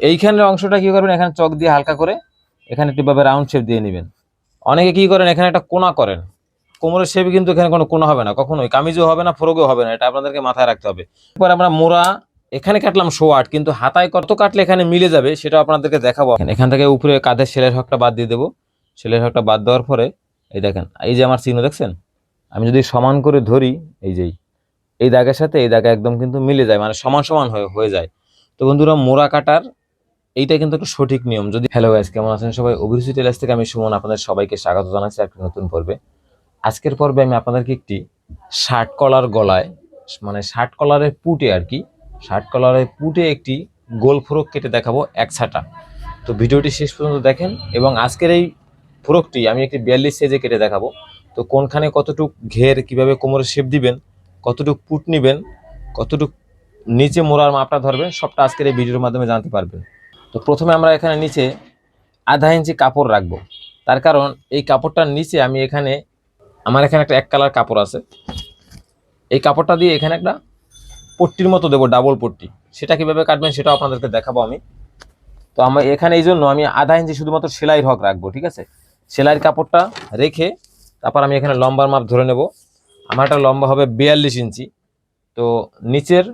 এইখানের অংশটা কি করবেন? এখানে চক দিয়ে হালকা করে এখানে একটু ভাবে রাউন্ড শেপ দিয়ে নেবেন। অনেকে কি করেন? এখানে একটা কোনা করেন। কোমরের শেপে কিন্তু এখানে কোনো কোনা হবে না, কখনোই। কামিজও হবে না ফ্রগও হবে না, এটা আপনাদেরকে মাথায় রাখতে হবে। এরপর আমরা মোড়া, এখানে কাটলাম শো আট কিন্তু হাতায় কত কাটলে এখানে মিলে যাবে সেটা আপনাদেরকে দেখাবো। এখান থেকে উপরে কাঁধের সেলের হকটা বাদ দিয়ে দেবো। সেলের হকটা বাদ দেওয়ার পরে, এই দেখেন, এই যে আমার চিহ্ন দেখছেন? আমি যদি সমান করে ধরি, এই যেই এই দাগের সাথে এই দাগে একদম কিন্তু মিলে যায় মানে সমান সমান হয়ে হয়ে যায়। তো বন্ধুরা, মোড়া কাটার এইটা কিন্তু একটা সঠিক নিয়ম। যদি হ্যালো গাইস কেমন আছেন সবাই? অভিরুচি টেলার্স থেকে আমি সুমন, আপনাদের সবাইকে স্বাগত জানাচ্ছি একটা নতুন পর্বে। আজকের পর্বে আমি আপনাদেরকে একটি শার্ট কলার গলায় মানে শার্ট কলারের পুটে আর কি শার্ট কলারের পুটে একটি গোল ফ্রক কেটে দেখাবো এক ছাটা। তো ভিডিওটি শেষ পর্যন্ত দেখেন এবং আজকের এই ফ্রকটি আমি একটি বিয়াল্লিশ সাইজে কেটে দেখাবো। তো কোনখানে কতটুক ঘের, কীভাবে কোমরে শেপ দিবেন, কতটুক পুট নেবেন, কতটুক নিচে মোড়ার মাপটা ধরবেন, সবটা আজকের এই ভিডিওর মাধ্যমে জানতে পারবেন। তো প্রথমে আমরা এখানে নিচে আধা ইঞ্চি কাপড় রাখব। তার কারণ এই কাপড়টার নিচে আমি এখানে, আমার এখানে একটা এক কালার কাপড় আছে। এই কাপড়টা দিয়ে এখানে একটা পট্টির মতো দেবো ডাবল পট্টি। সেটা কীভাবে কাটবেন সেটাও আপনাদেরকে দেখাবো আমি। তো আমরা এখানে এই জন্য আমি আধা ইঞ্চি শুধুমাত্র সেলাইয়ের হক রাখব, ঠিক আছে? সেলাইয়ের কাপড়টা রেখে তারপর আমি এখানে লম্বার মাপ ধরে নেব। আমার একটা লম্বা হবে বিয়াল্লিশ ইঞ্চি। তো নিচের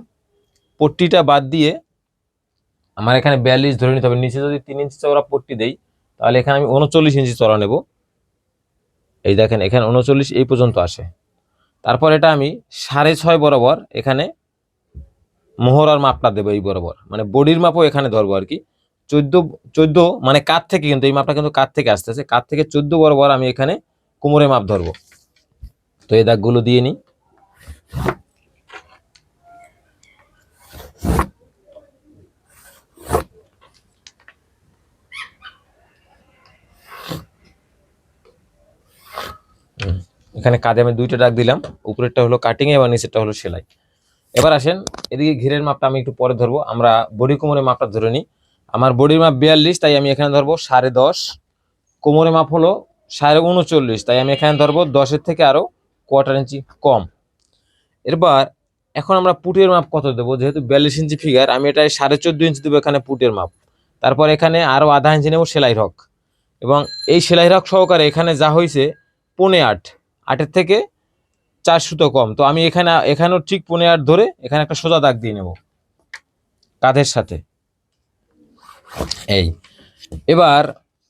পট্টিটা বাদ দিয়ে আমার এখানে বিয়াল্লিশ ধরে নিতে হবে। নিচে যদি তিন ইঞ্চি চওড়া পট্টি দেই, তাহলে এখানে আমি উনচল্লিশ ইঞ্চি চড়া নেব। এই দেখেন, এখানে উনচল্লিশ এই পর্যন্ত আসে। তারপর এটা আমি সাড়ে ছয় বরাবর এখানে মোহরার মাপটা দেবো এই বরাবর। মানে বডির মাপও এখানে ধরবো আর কি। চোদ্দ চোদ্দ মানে কাত থেকে কিন্তু এই মাপটা কিন্তু কাত থেকে আসতে আসতেছে। কাত থেকে চোদ্দ বরাবর আমি এখানে কোমরে মাপ ধরবো। তো এই দাগগুলো দিয়ে নিই। এখানে কাঁধে আমি দুইটা ডাক দিলাম। উপরেরটা হলো কাটিং এবার নিচেরটা হলো সেলাই। এবার আসেন, এদিকে ঘিরের মাপটা আমি একটু পরে ধরবো। আমরা বডি কোমরের মাপটা ধরে নিই। আমার বডির মাপ বিয়াল্লিশ, তাই আমি এখানে ধরবো সাড়ে দশ। কোমরের মাপ হলো সাড়ে উনচল্লিশ, তাই আমি এখানে ধরবো দশের থেকে আরও কোয়ার্টার ইঞ্চি কম। এরপর এখন আমরা পুটের মাপ কত দেবো? যেহেতু বিয়াল্লিশ ইঞ্চি ফিগার আমি এটাই সাড়ে চোদ্দ ইঞ্চি দেবো এখানে পুটের মাপ। তারপর এখানে আরও আধা ইঞ্চি নেব সেলাই রক। এবং এই সেলাই রক সহকারে এখানে যা হয়েছে পনে আট। আটের থেকে চার সুতো কম। তো আমি এখানে, এখানেও ঠিক পনে আট ধরে এখানে একটা সোজা দাগ দিয়ে নেব কাঁধের সাথে। এই। এবার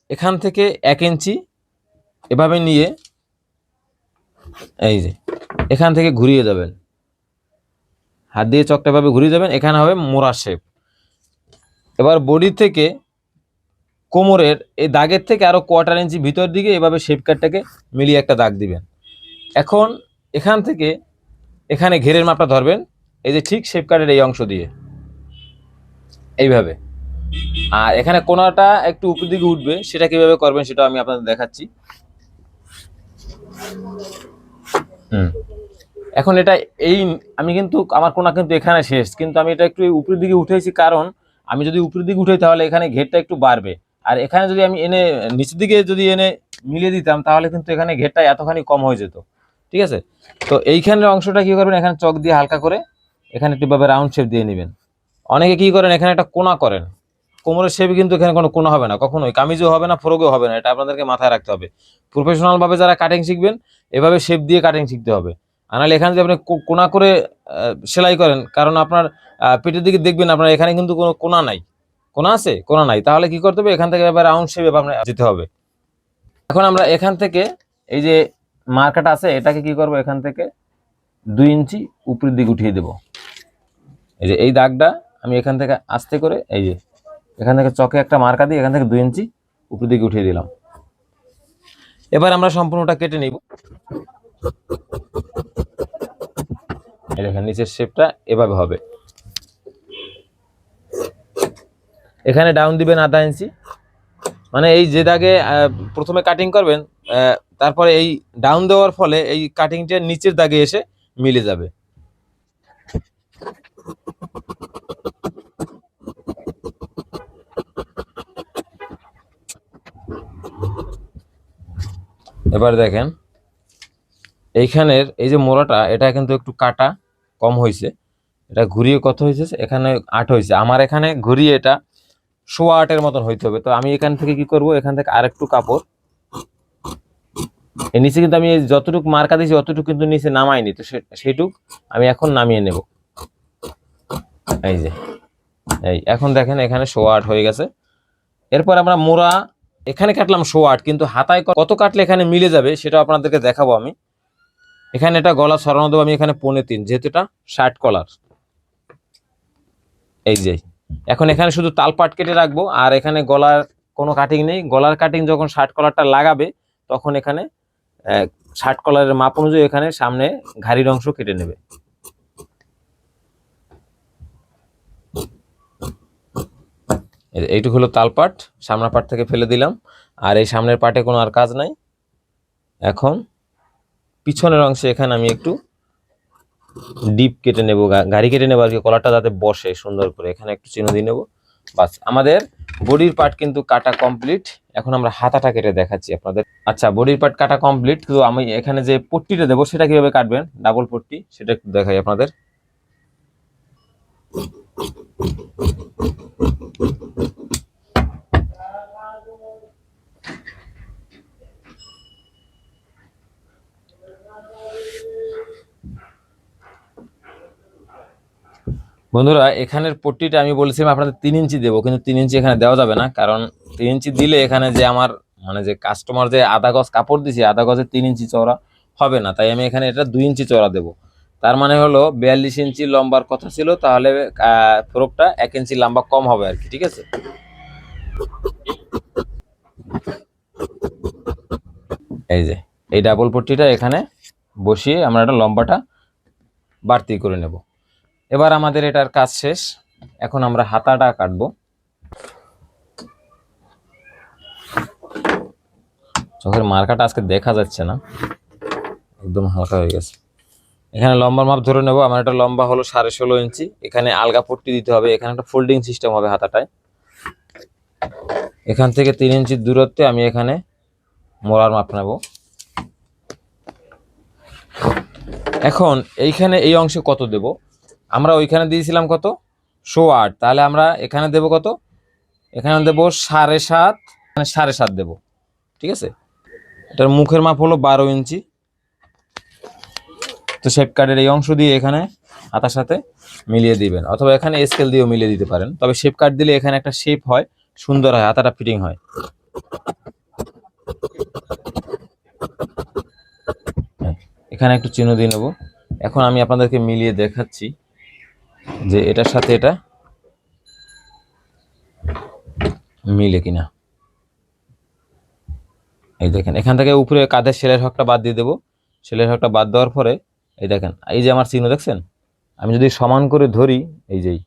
এখান থেকে এক ইঞ্চি এভাবে নিয়ে, এই যে, এখান থেকে ঘুরিয়ে যাবেন হাত দিয়ে চকটাভাবে ঘুরিয়ে যাবেন এখানে হবে মোড়া শেপ এবার বডি থেকে কোমরের, এই দাগের থেকে আরও কোয়ার্টার ইঞ্চি ভিতর দিকে এভাবে শেপ কাটটাকে মিলিয়ে একটা দাগ দিবেন। এখন এখান থেকে এখানে ঘেরের মাপটা ধরবেন, এই যে ঠিক শেপ কাটের এই অংশ দিয়ে। এইভাবে। আর এখানে কোনাটা একটু উপর দিকে উঠবে, সেটা কীভাবে করবেন সেটা আমি আপনাদের দেখাচ্ছি। হুম। এখন এটা এই, আমি কিন্তু, আমার কোনা কিন্তু এখানে শেষ, কিন্তু আমি এটা একটু উপরের দিকে উঠেছি কারণ আমি যদি উপরের দিকে উঠাই তাহলে এখানে ঘেরটা একটু বাড়বে। আর এখানে যদি আমি এনে নিচের দিকে যদি এনে মিলিয়ে দিতাম তাহলে কিন্তু এখানে ঘেরটা এতখানি কম হয়ে যেত। ঠিক আছে? তো এইখানের অংশটা কি করবেন? এখানে চক দিয়ে হালকা করে এখানে একটু ভাবে রাউন্ড শেপ দিয়ে নেবেন। অনেকে কি করেন? এখানে একটা কোনা করেন। কোমরের শেপে কিন্তু এখানে কোনো কোনা হবে না, কখনোই। কামিজও হবে না ফ্রগও হবে না, এটা আপনাদেরকে মাথায় রাখতে হবে। প্রফেশনালভাবে যারা কাটিং শিখবেন, এভাবে শেপ দিয়ে কাটিং শিখতে হবে। আর নাহলে এখানে যদি আপনি কোনা করে সেলাই করেন, কারণ আপনার পেটের দিকে দেখবেন আপনার এখানে কিন্তু কোনো কোনা নাই। কোনা আছে? কোনা নাই। তাহলে কি করতে হবে? এখান থেকে এবার রাউন্ড শেপে আপনার যেতে হবে। এখন আমরা এখান থেকে এই যে মার্কাটা আছে, এটাকে কি করব এখান থেকে দুই ইঞ্চি উপরের দিকে উঠিয়ে দেব। এই যে এই দাগটা আমি এখান থেকে আস্তে করে, এই যে এখান থেকে চকে একটা মার্কা দিয়ে এখান থেকে দুই ইঞ্চি উপরের দিকে উঠিয়ে দিলাম। এবার আমরা সম্পূর্ণটা কেটে নিব। দেখেন, নিচের শেপটা এভাবে হবে। এখানে ডাউন দিবেন আধা ইঞ্চি। মানে এই যে দাগে প্রথমে কাটিং করবেন তারপরে এই ডাউন দেওয়ার ফলে এই কাটিংটা নিচের দাগে এসে মিলে যাবে। এবার দেখেন, এইখানের এই যে মোড়াটা, এটা কিন্তু একটু কাটা, কম হয়েছে এটা ঘুরিয়ে কত হয়েছে এখানে আট হয়েছে আমার এখানে ঘুরিয়ে এটা সোয়া আটের মতন হইতে হবে। তো আমি এখান থেকে কি করব? এখান থেকে আরেকটু কাপড় নিচে কিন্তু আমি যতটুকু মার্কা দিয়েছি, অতটুকু কিন্তু নিচে নামাইনি। তো সে- সেইটুক আমি এখন নামিয়ে নেব। এই যে, এই এখন দেখেন এখানে শো আট হয়ে গেছে। এরপর আমরা মোড়া, এখানে কাটলাম শো আট কিন্তু হাতায় কত কাটলে এখানে মিলে যাবে সেটা আপনাদেরকে দেখাবো আমি। এখানে এটা গলা সরানো দেবো, আমি এখানে পৌনে তিন, যেহেতু এটা শার্ট কলার এই যে, এখন এখানে শুধু তালপাট কেটে রাখব, আর এখানে গলার কোনো কাটিং নেই। গলার কাটিং যখন শার্ট কলারটা লাগাবে, তখন এখানে শার্ট কলারের মাপ অনুযায়ী এখানে সামনে ঘাড়ির অংশ কেটে নেবে। এই- এইটুকু হলো তালপাট সামনের পাট থেকে ফেলে দিলাম। আর এই সামনের পাটে কোনো আর কাজ নাই। এখন পিছনের অংশে এখানে আমি একটু ডিপ কেটে নেব গাড়ি কেটে নেব আর কি, কলারটা যাতে বসে সুন্দর করে। এখানে একটু চিহ্ন দিয়ে নেব। বাস, আমাদের বডির পার্ট কিন্তু কাটা কমপ্লিট এখন আমরা হাতাটা কেটে দেখাচ্ছি আপনাদের। আচ্ছা বডির পার্ট কাটা কমপ্লিট তো আমি এখানে যে পট্টিটা দেবো, সেটা কীভাবে কাটবেন? ডাবল পট্টি, সেটা একটু দেখাই আপনাদের। বন্ধুরা, এখানের পট্টিটা আমি বলেছিলাম আপনাদের তিন ইঞ্চি দেবো, কিন্তু তিন ইঞ্চি এখানে দেওয়া যাবে না, কারণ তিন ইঞ্চি দিলে এখানে যে আমার মানে যে কাস্টমার যে আধা গজ কাপড় দিছি, আধা গজে তিন ইঞ্চি চওড়া হবে না, তাই আমি এখানে এটা দুই ইঞ্চি চওড়া দেবো। তার মানে হলো বিয়াল্লিশ ইঞ্চি লম্বার কথা ছিল, তাহলে ফ্রকটা এক ইঞ্চি লম্বা কম হবে আর কি, ঠিক আছে? এই যে, এই ডাবল পট্টিটা এখানে বসিয়ে আমরা এটা লম্বাটা বাড়তি করে নেব। এবার আমাদের এটার কাজ শেষ। এখন আমরা হাতাটা কাটবো। চোখের মার্কাটা আজকে দেখা যাচ্ছে না। একদম হালকা হয়ে গেছে। এখানে লম্বা মাপ ধরে নেব। আমার এটা লম্বা হলো সাড়ে ষোলো ইঞ্চি। এখানে আলগা পট্টি দিতে হবে। এখানে একটা ফোল্ডিং সিস্টেম হবে হাতাটায়। এখান থেকে তিন ইঞ্চির দূরত্বে আমি এখানে মোড়ার মাপ নেব। এখন এইখানে এই অংশে কত দেব? আমরা ওইখানে দিয়েছিলাম কত? শো আট। তাহলে আমরা এখানে দেব কত? এখানে দেব সাড়ে সাত মানে সাড়ে সাত দেব। ঠিক আছে? এটার মুখের মাপ হলো বারো ইঞ্চি। তো শেপ কার্ডের এই অংশ দিয়ে এখানে হাতার সাথে মিলিয়ে দিবেন। অথবা এখানে স্কেল দিয়েও মিলিয়ে দিতে পারেন। তবে শেপ কার্ড দিলে এখানে একটা শেপ হয় সুন্দর হয় হাতাটা ফিটিং হয় হ্যাঁ, এখানে একটু চিহ্ন দিয়ে নেব। এখন আমি আপনাদেরকে মিলিয়ে দেখাচ্ছি। যে এটার সাথে এটা মিলে কিনা। এই দেখেন, এখান থেকে উপরে কাঁধের সেলের হকটা বাদ দিয়ে দেবো। সেলের হকটা বাদ দেওয়ার পরে, এই দেখেন, এই যে আমার চিহ্ন দেখছেন? আমি যদি সমান করে ধরি, এই যেই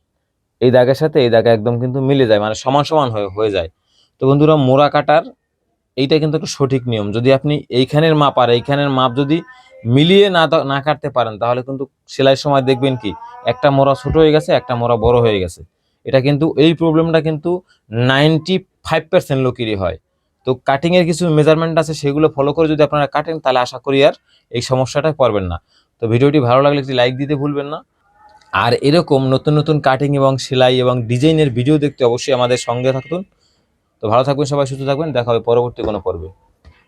এই দাগের সাথে এই দাগে একদম কিন্তু মিলে যায় মানে সমান সমান হয়ে হয়ে যায়। তো বন্ধুরা, মোড়া কাটার এইটা কিন্তু একটা সঠিক নিয়ম। যদি আপনি এইখানের মাপ আর এইখানের মাপ যদি মিলিয়ে না না কাটতে পারেন, তাহলে কিন্তু সেলাইয়ের সময় দেখবেন কি, একটা মোড়া ছোট হয়ে গেছে, একটা মোড়া বড় হয়ে গেছে। এটা কিন্তু, এই প্রবলেমটা কিন্তু নাইনটি ফাইভ পার্সেন্ট লোকেরই হয়। তো কাটিংয়ের কিছু মেজারমেন্ট আছে, সেগুলো ফলো করে যদি আপনারা কাটেন, তাহলে আশা করি আর এই সমস্যাটা পড়বেন না। তো ভিডিওটি ভালো লাগলে একটি লাইক দিতে ভুলবেন না। আর এরকম নতুন নতুন কাটিং এবং সেলাই এবং ডিজাইনের ভিডিও দেখতে অবশ্যই আমাদের সঙ্গে থাকুন। তো ভালো থাকবেন সবাই, সুস্থ থাকবেন, দেখা হবে পরবর্তী কোনো পর্বে।